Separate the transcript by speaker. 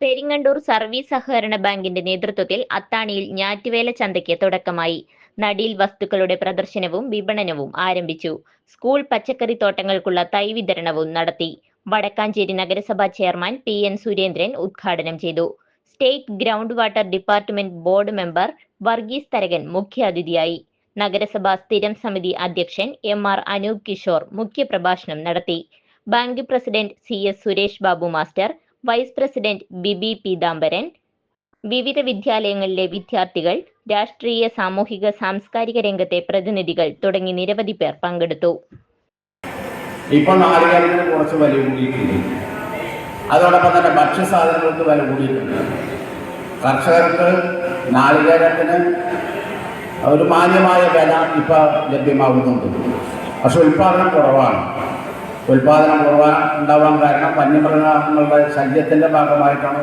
Speaker 1: Peringandoor service സഹകരണ ബാങ്കിന്റെ നേതൃത്വത്തിൽ അത്താണിയിൽ ഞാറ്റുവേല ചന്തയ്ക്ക് തുടക്കമായി. നടീൽ വസ്തുക്കളുടെ പ്രദർശനവും വിപണനവും ആരംഭിച്ചു. സ്കൂൾ പച്ചക്കറി തോട്ടങ്ങൾക്കുള്ള തൈ വിതരണവും നടത്തി. വടക്കാഞ്ചേരി നഗരസഭാ ചെയർമാൻ പി എൻ സുരേന്ദ്രൻ ഉദ്ഘാടനം ചെയ്തു. State ground water department board member Varghese Tharakan മുഖ്യാതിഥിയായി. നഗരസഭാ സ്ഥിരം സമിതി അധ്യക്ഷൻ എം ആർ അനൂപ് കിഷോർ മുഖ്യപ്രഭാഷണം നടത്തി. Bank president C S Suresh Babu master vice president B B Peethambaran വിവിധ വിദ്യാലയങ്ങളിലെ വിദ്യാർത്ഥികൾ രാഷ്ട്രീയ സാമൂഹിക സാംസ്കാരിക രംഗത്തെ പ്രതിനിധികൾ തുടങ്ങി നിരവധി പേർ പങ്കെടുത്തു.
Speaker 2: ഇപ്പോൾ നാളികേരത്തിന് കുറച്ച് വില കൂടിയിട്ടുണ്ട്. അതോടൊപ്പം തന്നെ ഭക്ഷ്യസാധനങ്ങൾക്ക് വില കൂടിയിട്ടുണ്ട്. കർഷകർക്ക് നാളികേരത്തിന് ഒരു മാന്യമായ വില ഇപ്പോൾ ലഭ്യമാകുന്നുണ്ട്. പക്ഷെ ഉൽപ്പാദനം കുറവാണ്. ഉൽപ്പാദനം കുറവാ ഉണ്ടാവാൻ കാരണം വന്യമൃഗങ്ങളുടെ ശല്യത്തിന്റെ ഭാഗമായിട്ടാണ്